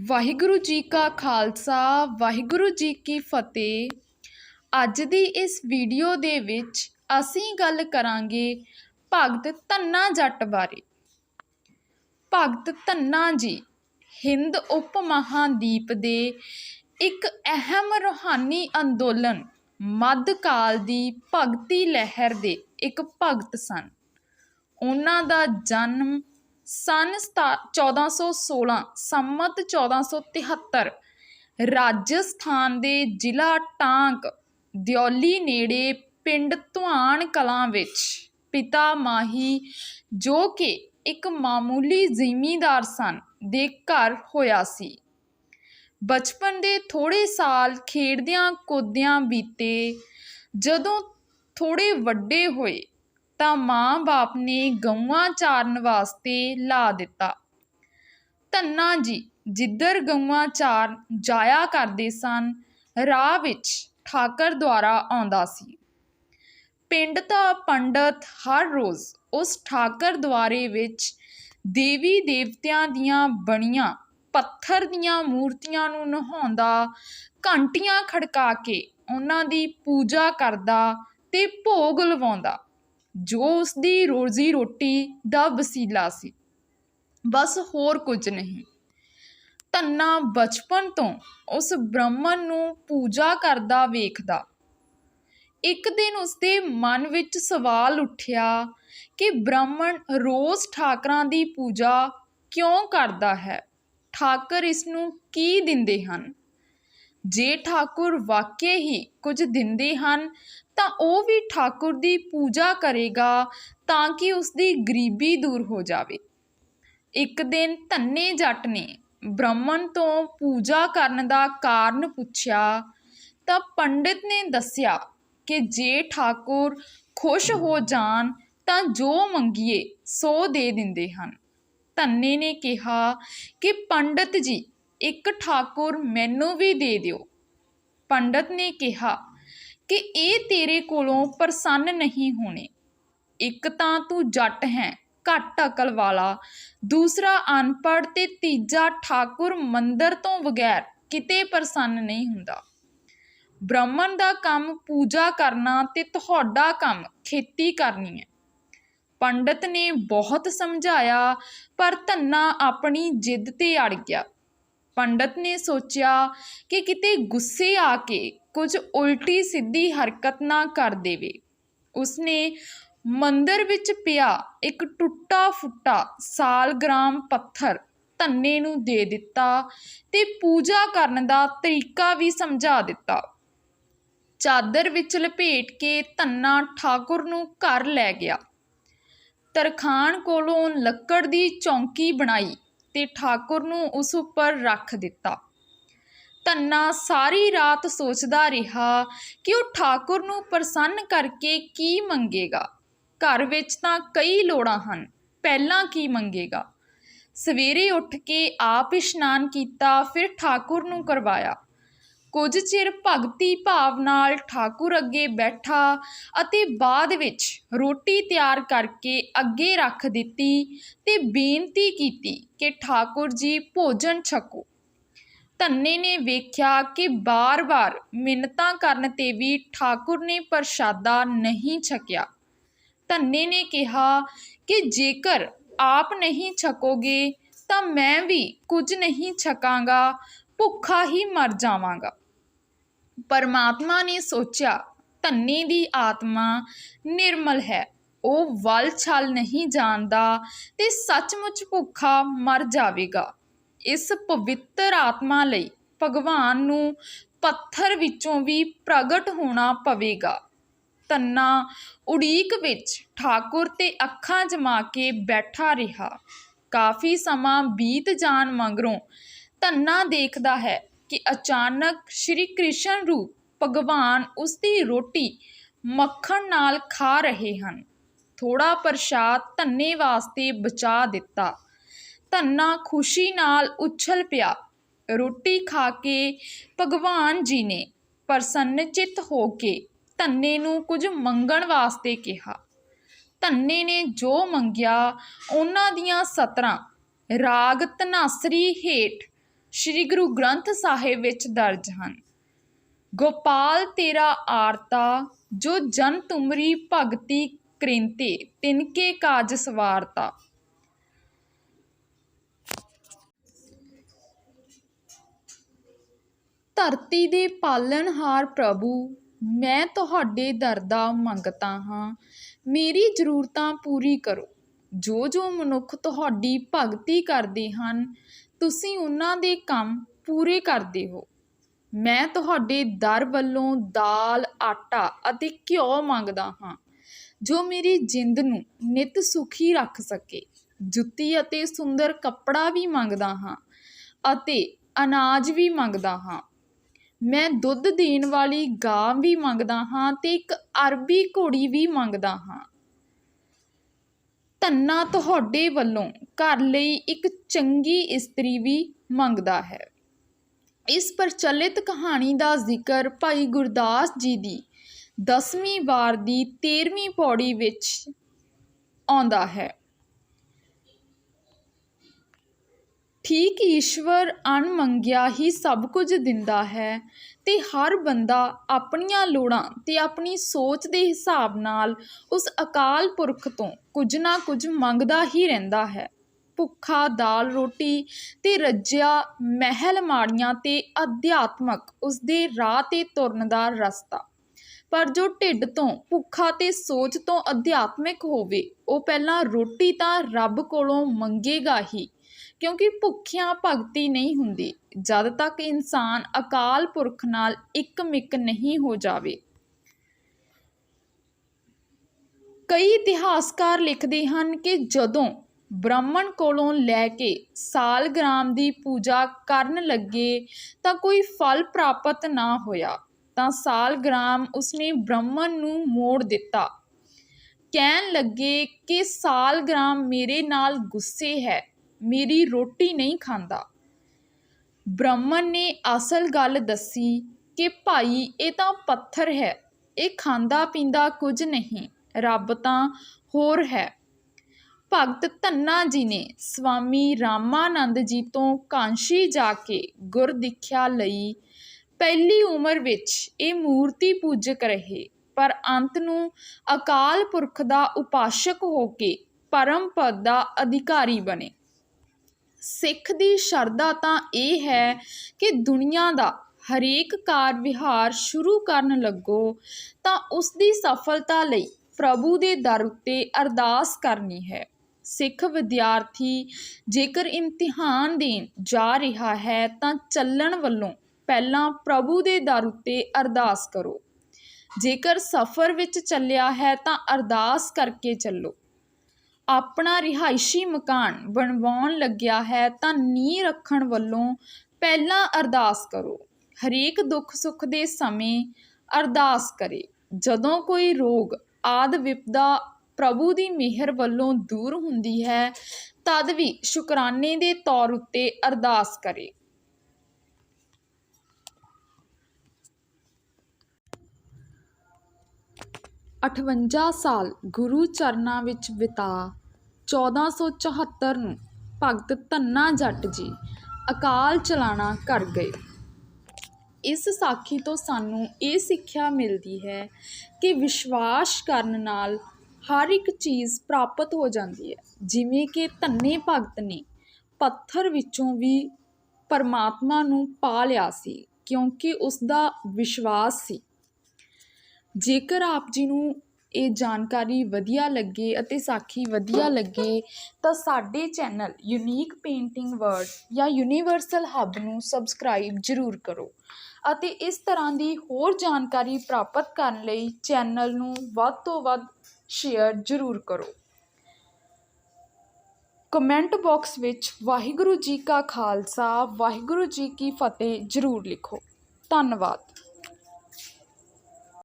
ਵਾਹਿਗੁਰੂ ਜੀ ਕਾ ਖਾਲਸਾ, ਵਾਹਿਗੁਰੂ ਜੀ ਕੀ ਫਤਿਹ। ਅੱਜ ਦੀ ਇਸ ਵੀਡੀਓ ਦੇ ਵਿੱਚ ਅਸੀਂ ਗੱਲ ਕਰਾਂਗੇ ਭਗਤ ਧੰਨਾ ਜੱਟ ਬਾਰੇ। ਭਗਤ ਧੰਨਾ ਜੀ, ਹਿੰਦ ਉਪ ਮਹਾਂਦੀਪ ਦੇ ਇੱਕ ਅਹਿਮ ਰੂਹਾਨੀ ਅੰਦੋਲਨ, ਮੱਧਕਾਲ ਦੀ ਭਗਤੀ ਲਹਿਰ ਦੇ ਇੱਕ ਭਗਤ ਸਨ। ਉਹਨਾਂ ਦਾ ਜਨਮ ਸਨ ਸਤਾ- 1416 ਸੰਮਤ 1473 ਰਾਜਸਥਾਨ ਦੇ ਜ਼ਿਲ੍ਹਾ ਟਾਂਕ, ਦਿਓਲੀ ਨੇੜੇ ਪਿੰਡ ਧੁਆਣ ਕਲਾਂ ਵਿੱਚ ਪਿਤਾ ਮਾਹੀ, ਜੋ ਕਿ ਇੱਕ ਮਾਮੂਲੀ ਜ਼ਿਮੀਂਦਾਰ ਸਨ, ਦੇ ਘਰ ਹੋਇਆ ਸੀ। ਬਚਪਨ ਦੇ ਥੋੜੇ ਸਾਲ ਖੇਡਦਿਆਂ ਕੁੱਦਦਿਆਂ ਬੀਤੇ, ਜਦੋਂ ਥੋੜੇ ਵੱਡੇ ਹੋਏ ਤਾਂ ਮਾਂ-ਬਾਪ ਨੇ ਗਊਆਂ ਚਾਰਨ ਵਾਸਤੇ ਲਾ ਦਿੱਤਾ। ਧੰਨਾ ਜੀ, ਜਿੱਧਰ ਗਊਆਂ ਚਾਰਨ ਜਾਇਆ ਕਰਦੇ ਸਨ, ਰਾਹ ਵਿੱਚ ਠਾਕਰ ਦੁਆਰਾ ਆਉਂਦਾ ਸੀ। ਪਿੰਡ ਦਾ ਪੰਡਤ ਹਰ ਰੋਜ਼ ਉਸ ਠਾਕਰ ਦੁਆਰੇ ਵਿੱਚ ਦੇਵੀ ਦੇਵਤਿਆਂ ਦੀਆਂ ਬਣੀਆਂ, ਪੱਥਰ ਦੀਆਂ ਮੂਰਤੀਆਂ ਨੂੰ ਨਹਾਉਂਦਾ, ਘੰਟੀਆਂ ਖੜਕਾ ਕੇ ਉਹਨਾਂ ਦੀ ਪੂਜਾ ਕਰਦਾ ਤੇ ਭੋਗ ਲਵਾਉਂਦਾ। ਜੋ ਉਸ ਦੀ ਰੋਜ਼ੀ ਰੋਟੀ ਦਾ ਵਸੀਲਾ ਸੀ। ਬਸ ਹੋਰ ਕੁਝ ਨਹੀਂ। ਧੰਨਾ ਬਚਪਨ ਤੋਂ ਉਸ ਬ੍ਰਾਹਮਣ ਨੂੰ ਪੂਜਾ ਕਰਦਾ ਵੇਖਦਾ। ਇੱਕ ਦਿਨ ਉਸਦੇ ਮਨ ਵਿੱਚ ਸਵਾਲ ਉੱਠਿਆ ਕਿ ਬ੍ਰਾਹਮਣ ਰੋਜ਼ ਠਾਕਰਾਂ ਦੀ ਪੂਜਾ ਕਿਉਂ ਕਰਦਾ ਹੈ? ਠਾਕਰ ਇਸ ਨੂੰ ਕੀ ਦਿੰਦੇ ਹਨ? ਜੇ ਠਾਕੁਰ ਵਾਕਿਆ ਹੀ ਕੁਝ ਦਿੰਦੇ ਹਨ, ਤਾਂ ਉਹ ਵੀ ਠਾਕੁਰ ਦੀ ਪੂਜਾ ਕਰੇਗਾ ਤਾਂ ਕਿ ਉਸ ਦੀ ਗਰੀਬੀ ਦੂਰ ਹੋ ਜਾਵੇ। ਇੱਕ ਦਿਨ ਧੰਨੇ ਜੱਟ ਨੇ ਬ੍ਰਾਹਮਣ ਤੋਂ ਪੂਜਾ ਕਰਨ ਦਾ ਕਾਰਨ ਪੁੱਛਿਆ, ਤਾਂ ਪੰਡਿਤ ਨੇ ਦੱਸਿਆ ਕਿ ਜੇ ਠਾਕੁਰ ਖੁਸ਼ ਹੋ ਜਾਣ, ਤਾਂ ਜੋ ਮੰਗੀਏ, ਸੋ ਦੇ ਦਿੰਦੇ ਹਨ। ਧੰਨੇ ਨੇ ਕਿਹਾ ਕਿ ਪੰਡਤ ਜੀ ਇੱਕ ਠਾਕੁਰ ਮੈਨੂੰ ਵੀ ਦੇ ਦਿਓ। ਪੰਡਤ ਨੇ ਕਿਹਾ ਕਿ ਇਹ ਤੇਰੇ ਕੋਲੋਂ ਪ੍ਰਸੰਨ ਨਹੀਂ ਹੋਣੇ। ਇੱਕ ਤਾਂ ਤੂੰ ਜੱਟ ਹੈ, ਘੱਟ ਅਕਲ ਵਾਲਾ। ਦੂਸਰਾ ਅਨਪੜ੍ਹ ਤੇ ਤੀਜਾ ਠਾਕੁਰ ਮੰਦਰ ਤੋਂ ਬਗੈਰ ਕਿਤੇ ਪ੍ਰਸੰਨ ਨਹੀਂ ਹੁੰਦਾ। ਬ੍ਰਾਹਮਣ ਦਾ ਕੰਮ ਪੂਜਾ ਕਰਨਾ ਤੇ ਤੁਹਾਡਾ ਕੰਮ ਖੇਤੀ ਕਰਨੀ ਹੈ। ਪੰਡਤ ਨੇ ਬਹੁਤ ਸਮਝਾਇਆ, ਪਰ ਧੰਨਾ ਆਪਣੀ ਜਿੱਦ ਤੇ ਅੜ ਗਿਆ। ਪੰਡਤ ਨੇ ਸੋਚਿਆ ਕਿ ਕਿਤੇ ਗੁੱਸੇ ਆ ਕੇ ਕੁਝ ਉਲਟੀ ਸਿੱਧੀ ਹਰਕਤ ਨਾ ਕਰ ਦੇਵੇ। ਉਸਨੇ ਮੰਦਰ ਵਿੱਚ ਪਿਆ ਇੱਕ ਟੁੱਟਾ ਫੁੱਟਾ ਸਾਲਗ੍ਰਾਮ ਪੱਥਰ ਧੰਨੇ ਨੂੰ ਦੇ ਦਿੱਤਾ ਤੇ ਪੂਜਾ ਕਰਨ ਦਾ ਤਰੀਕਾ ਵੀ ਸਮਝਾ ਦਿੱਤਾ। ਚਾਦਰ ਵਿੱਚ ਲਪੇਟ ਕੇ ਧੰਨਾ ਠਾਕੁਰ ਨੂੰ ਘਰ ਲੈ ਗਿਆ। ਤਰਖਾਣ ਕੋਲੋਂ ਲੱਕੜ ਦੀ ਚੌਂਕੀ ਬਣਾਈ। ਤੇ ਠਾਕੁਰ ਨੂੰ ਉਸ ਉੱਪਰ ਰੱਖ ਦਿੱਤਾ। ਧੰਨਾ ਸਾਰੀ ਰਾਤ ਸੋਚਦਾ ਰਿਹਾ ਕਿ ਉਹ ਠਾਕੁਰ ਨੂੰ ਪ੍ਰਸੰਨ ਕਰਕੇ ਕੀ ਮੰਗੇਗਾ। ਘਰ ਵਿੱਚ ਤਾਂ ਕਈ ਲੋੜਾਂ ਹਨ, ਪਹਿਲਾਂ ਕੀ ਮੰਗੇਗਾ? ਸਵੇਰੇ ਉੱਠ ਕੇ ਆਪ ਇਸ਼ਨਾਨ ਕੀਤਾ, ਫਿਰ ਠਾਕੁਰ ਨੂੰ ਕਰਵਾਇਆ। ਕੁਝ ਚਿਰ ਭਗਤੀ ਭਾਵ ਨਾਲ ਠਾਕੁਰ ਅੱਗੇ ਬੈਠਾ ਅਤੇ ਬਾਅਦ ਵਿੱਚ ਰੋਟੀ ਤਿਆਰ ਕਰਕੇ ਅੱਗੇ ਰੱਖ ਦਿੱਤੀ ਤੇ ਬੇਨਤੀ ਕੀਤੀ ਕਿ ਠਾਕੁਰ ਜੀ ਭੋਜਨ ਛਕੋ। ਧੰਨੇ ਨੇ ਵੇਖਿਆ ਕਿ ਬਾਰ-ਬਾਰ ਮਿੰਨਤਾਂ ਕਰਨ ਤੇ ਵੀ ਠਾਕੁਰ ਨੇ ਪ੍ਰਸ਼ਾਦਾ ਨਹੀਂ ਛਕਿਆ। ਧੰਨੇ ਨੇ ਕਿਹਾ ਕਿ ਜੇਕਰ ਆਪ ਨਹੀਂ ਛਕੋਗੇ ਤਾਂ ਮੈਂ ਵੀ ਕੁਝ ਨਹੀਂ ਛਕਾਂਗਾ, ਭੁੱਖਾ ਹੀ ਮਰ ਜਾਵਾਂਗਾ। ਪਰਮਾਤਮਾ ਨੇ ਸੋਚਿਆ, ਧੰਨੇ ਦੀ ਆਤਮਾ ਨਿਰਮਲ ਹੈ। ਉਹ ਵਲ ਛਲ ਨਹੀਂ ਜਾਣਦਾ ਤੇ ਸੱਚਮੁੱਚ ਭੁੱਖਾ ਮਰ ਜਾਵੇਗਾ। ਇਸ ਪਵਿੱਤਰ ਆਤਮਾ ਲਈ ਭਗਵਾਨ ਨੂੰ ਪੱਥਰ ਵਿੱਚੋਂ ਵੀ ਪ੍ਰਗਟ ਹੋਣਾ ਪਵੇਗਾ। ਧੰਨਾ ਉਡੀਕ ਵਿੱਚ ਠਾਕੁਰ ਤੇ ਅੱਖਾਂ ਜਮਾ ਕੇ ਬੈਠਾ ਰਿਹਾ। ਕਾਫੀ ਸਮਾਂ ਬੀਤ ਜਾਣ ਮਗਰੋਂ ਧੰਨਾ ਦੇਖਦਾ ਹੈ ਕਿ ਅਚਾਨਕ ਸ਼੍ਰੀ ਕ੍ਰਿਸ਼ਨ ਰੂਪ ਭਗਵਾਨ ਉਸ ਦੀ ਰੋਟੀ ਮੱਖਣ ਨਾਲ ਖਾ ਰਹੇ ਹਨ। ਥੋੜਾ ਪ੍ਰਸ਼ਾਦ ਧੰਨੇ ਵਾਸਤੇ ਬਚਾ ਦਿੱਤਾ। ਧੰਨਾ ਖੁਸ਼ੀ ਨਾਲ ਉਛਲ ਪਿਆ। ਰੋਟੀ ਖਾ ਕੇ ਭਗਵਾਨ ਜੀ ਨੇ ਪ੍ਰਸੰਨਚਿਤ ਹੋ ਕੇ ਧੰਨੇ ਨੂੰ ਕੁਝ ਮੰਗਣ ਵਾਸਤੇ ਕਿਹਾ। ਧੰਨੇ ਨੇ ਜੋ ਮੰਗਿਆ, ਉਹਨਾਂ ਦੀਆਂ ਸਤਰਾਂ ਰਾਗ ਧਨਾਸਰੀ ਹੇਠ ਸ੍ਰੀ ਗੁਰੂ ਗ੍ਰੰਥ ਸਾਹਿਬ ਵਿੱਚ ਦਰਜ ਹਨ। ਗੋਪਾਲ, ਤੇਰਾ ਆਰਤਾ, ਜੋ ਜਨ ਤੁਮਰੀ ਭਗਤੀ ਕ੍ਰਿੰਤੇ, ਤਿਨਕੇ ਕਾਜ ਸਵਾਰਤਾ। ਧਰਤੀ ਦੇ ਪਾਲਣਹਾਰ ਪ੍ਰਭੂ, ਮੈਂ ਤੁਹਾਡੇ ਦਰ ਦਾ ਮੰਗਤਾ ਹਾਂ। ਮੇਰੀ ਜ਼ਰੂਰਤਾਂ ਪੂਰੀ ਕਰੋ। ਜੋ ਜੋ ਮਨੁੱਖ ਤੁਹਾਡੀ ਭਗਤੀ ਕਰਦੇ ਹਨ ਤੁਸੀਂ ਉਹਨਾਂ ਦੇ ਕੰਮ ਪੂਰੇ ਕਰਦੇ ਹੋ। ਮੈਂ ਤੁਹਾਡੇ ਦਰ ਵੱਲੋਂ ਦਾਲ, ਆਟਾ ਅਤੇ ਘਿਓ ਮੰਗਦਾ ਹਾਂ। ਜੋ ਮੇਰੀ ਜਿੰਦ ਨੂੰ ਨਿਤ ਸੁਖੀ ਰੱਖ ਸਕੇ। ਜੁੱਤੀ ਅਤੇ ਸੁੰਦਰ ਕੱਪੜਾ ਵੀ ਮੰਗਦਾ ਹਾਂ ਅਤੇ ਅਨਾਜ ਵੀ ਮੰਗਦਾ ਹਾਂ। ਮੈਂ ਦੁੱਧ ਦੇਣ ਵਾਲੀ ਗਾਂ ਵੀ ਮੰਗਦਾ ਹਾਂ ਤੇ ਇੱਕ ਅਰਬੀ ਘੋੜੀ ਵੀ ਮੰਗਦਾ ਹਾਂ। ਧੰਨਾ ਤੁਹਾਡੇ ਵੱਲੋਂ ਘਰ ਲਈ ਇੱਕ ਚੰਗੀ ਇਸਤਰੀ ਵੀ ਮੰਗਦਾ ਹੈ। ਇਸ ਪ੍ਰਚਲਿਤ ਕਹਾਣੀ ਦਾ ਜ਼ਿਕਰ ਭਾਈ ਗੁਰਦਾਸ ਜੀ ਦੀ ਦਸਵੀਂ ਵਾਰ ਦੀ 13ਵੀਂ ਪੌੜੀ ਵਿੱਚ ਆਉਂਦਾ ਹੈ। ਠੀਕ ਈਸ਼ਵਰ ਅਣ ਮੰਗਿਆ ਹੀ ਸਭ ਕੁਝ ਦਿੰਦਾ ਹੈ ਤੇ ਹਰ ਬੰਦਾ ਆਪਣੀਆਂ ਲੋੜਾਂ ਤੇ ਆਪਣੀ ਸੋਚ ਦੇ ਹਿਸਾਬ ਨਾਲ ਉਸ ਅਕਾਲ ਪੁਰਖ ਤੋਂ ਕੁਝ ਨਾ ਕੁਝ ਮੰਗਦਾ ਹੀ ਰਹਿੰਦਾ ਹੈ। ਭੁੱਖਾ ਦਾਲ ਰੋਟੀ ਤੇ ਰੱਜਿਆ ਮਹਿਲ ਮਾੜੀਆਂ ਤੇ ਅਧਿਆਤਮਕ ਉਸ ਦੇ ਰਾਹ ਤੇ ਤੁਰਨ ਦਾ ਰਸਤਾ। ਪਰ ਜੋ ਢਿੱਡ ਤੋਂ, ਭੁੱਖਾ ਤੇ ਸੋਚ ਤੋਂ ਅਧਿਆਤਮਿਕ ਹੋਵੇ, ਉਹ ਪਹਿਲਾਂ ਰੋਟੀ ਤਾਂ ਰੱਬ ਕੋਲੋਂ ਮੰਗੇਗਾ ਹੀ। ਕਿਉਂਕਿ ਭੁੱਖਿਆਂ ਭਗਤੀ ਨਹੀਂ ਹੁੰਦੀ, ਜਦ ਤੱਕ ਇਨਸਾਨ ਅਕਾਲ ਪੁਰਖ ਨਾਲ ਇੱਕ ਮਿੱਕ ਨਹੀਂ ਹੋ ਜਾਵੇ। ਕਈ ਇਤਿਹਾਸਕਾਰ ਲਿਖਦੇ ਹਨ ਕਿ ਜਦੋਂ ਬ੍ਰਾਹਮਣ ਕੋਲੋਂ ਲੈ ਕੇ ਸਾਲਗ੍ਰਾਮ ਦੀ ਪੂਜਾ ਕਰਨ ਲੱਗੇ ਤਾਂ ਕੋਈ ਫਲ ਪ੍ਰਾਪਤ ਨਾ ਹੋਇਆ, ਤਾਂ ਸਾਲਗ੍ਰਾਮ ਉਸਨੇ ਬ੍ਰਾਹਮਣ ਨੂੰ ਮੋੜ ਦਿੱਤਾ। ਕਹਿਣ ਲੱਗੇ ਕਿ ਸਾਲਗ੍ਰਾਮ ਮੇਰੇ ਨਾਲ ਗੁੱਸੇ ਹੈ ਮੇਰੀ ਰੋਟੀ ਨਹੀਂ ਖਾਂਦਾ। ਬ੍ਰਾਹਮਣ ਨੇ ਅਸਲ ਗੱਲ ਦੱਸੀ ਕਿ ਭਾਈ, ਇਹ ਤਾਂ ਪੱਥਰ ਹੈ। ਇਹ ਖਾਂਦਾ ਪੀਂਦਾ ਕੁਝ ਨਹੀਂ, ਰੱਬ ਤਾਂ ਹੋਰ ਹੈ। ਭਗਤ ਧੰਨਾ ਜੀ ਨੇ ਸਵਾਮੀ ਰਾਮਾਨੰਦ ਜੀ ਤੋਂ ਕਾਂਸ਼ੀ ਜਾ ਕੇ ਗੁਰ ਦੀਖਿਆ ਲਈ ਪਹਿਲੀ ਉਮਰ ਵਿੱਚ ਇਹ ਮੂਰਤੀ ਪੂਜਕ ਰਹੇ, ਪਰ ਅੰਤ ਨੂੰ ਅਕਾਲ ਪੁਰਖ ਦਾ ਉਪਾਸ਼ਕ ਹੋ ਕੇ ਪਰਮ ਪਦ ਦਾ ਅਧਿਕਾਰੀ ਬਣੇ। ਸਿੱਖ ਦੀ ਸ਼ਰਧਾ ਤਾਂ ਇਹ ਹੈ ਕਿ ਦੁਨੀਆ ਦਾ ਹਰੇਕ ਕਾਰ ਵਿਹਾਰ ਸ਼ੁਰੂ ਕਰਨ ਲੱਗੋ, ਤਾਂ ਉਸ ਦੀ ਸਫਲਤਾ ਲਈ ਪ੍ਰਭੂ ਦੇ ਦਰ ਉੱਤੇ ਅਰਦਾਸ ਕਰਨੀ ਹੈ। ਸਿੱਖ ਵਿਦਿਆਰਥੀ, ਜੇਕਰ ਇਮਤਿਹਾਨ ਦੇਣ ਜਾ ਰਿਹਾ ਹੈ, ਤਾਂ ਚੱਲਣ ਵੱਲੋਂ ਪਹਿਲਾਂ ਪ੍ਰਭੂ ਦੇ ਦਰ ਉੱਤੇ ਅਰਦਾਸ ਕਰੋ। ਜੇਕਰ ਸਫ਼ਰ ਵਿੱਚ ਚੱਲਿਆ ਹੈ, ਤਾਂ ਅਰਦਾਸ ਕਰਕੇ ਚੱਲੋ। ਆਪਣਾ ਰਿਹਾਇਸ਼ੀ ਮਕਾਨ ਬਣਵਾਉਣ ਲੱਗਿਆ ਹੈ ਤਾਂ ਨੀਂਹ ਰੱਖਣ ਵੱਲੋਂ ਪਹਿਲਾਂ ਅਰਦਾਸ ਕਰੋ। ਹਰੇਕ ਦੁੱਖ ਸੁੱਖ ਦੇ ਸਮੇਂ ਅਰਦਾਸ ਕਰੇ। ਜਦੋਂ ਕੋਈ ਰੋਗ ਆਦ ਵਿਪਦਾ ਪ੍ਰਭੂ ਦੀ ਮਿਹਰ ਵੱਲੋਂ ਦੂਰ ਹੁੰਦੀ ਹੈ, ਤਦ ਵੀ ਸ਼ੁਕਰਾਨੇ ਦੇ ਤੌਰ ਉੱਤੇ ਅਰਦਾਸ ਕਰੇ। ਅਠਵੰਜਾ ਸਾਲ ਗੁਰੂ ਚਰਨਾਂ ਵਿੱਚ ਬਿਤਾ। 1474 ਨੂੰ ਭਗਤ ਧੰਨਾ ਜੱਟ ਜੀ ਅਕਾਲ ਚਲਾਣਾ ਕਰ ਗਏ। ਇਸ ਸਾਖੀ ਤੋਂ ਸਾਨੂੰ ਇਹ ਸਿੱਖਿਆ ਮਿਲਦੀ ਹੈ ਕਿ ਵਿਸ਼ਵਾਸ ਕਰਨ ਨਾਲ ਹਰ ਇੱਕ ਚੀਜ਼ ਪ੍ਰਾਪਤ ਹੋ ਜਾਂਦੀ ਹੈ। ਜਿਵੇਂ ਕਿ ਧੰਨੇ ਭਗਤ ਨੇ ਪੱਥਰ ਵਿੱਚੋਂ ਵੀ ਪਰਮਾਤਮਾ ਨੂੰ ਪਾ ਲਿਆ ਸੀ, ਕਿਉਂਕਿ ਉਸ ਦਾ ਵਿਸ਼ਵਾਸ ਸੀ। ਜੇਕਰ ਆਪ ਜੀ ਨੂੰ ਇਹ ਜਾਣਕਾਰੀ ਵਧੀਆ ਲੱਗੇ ਅਤੇ ਸਾਖੀ ਵਧੀਆ ਲੱਗੇ, ਤਾਂ ਸਾਡੇ ਚੈਨਲ ਯੂਨੀਕ ਪੇਂਟਿੰਗ ਵਰਡ ਜਾਂ ਯੂਨੀਵਰਸਲ ਹੱਬ ਨੂੰ ਸਬਸਕ੍ਰਾਈਬ ਜ਼ਰੂਰ ਕਰੋ ਅਤੇ ਇਸ ਤਰ੍ਹਾਂ ਦੀ ਹੋਰ ਜਾਣਕਾਰੀ ਪ੍ਰਾਪਤ ਕਰਨ ਲਈ ਚੈਨਲ ਨੂੰ ਵੱਧ ਤੋਂ ਵੱਧ ਸ਼ੇਅਰ ਜ਼ਰੂਰ ਕਰੋ। ਕਮੈਂਟ ਬਾਕਸ ਵਿੱਚ ਵਾਹਿਗੁਰੂ ਜੀ ਕਾ ਖਾਲਸਾ, ਵਾਹਿਗੁਰੂ ਜੀ ਕੀ ਫਤਿਹ ਜ਼ਰੂਰ ਲਿਖੋ। ਧੰਨਵਾਦ।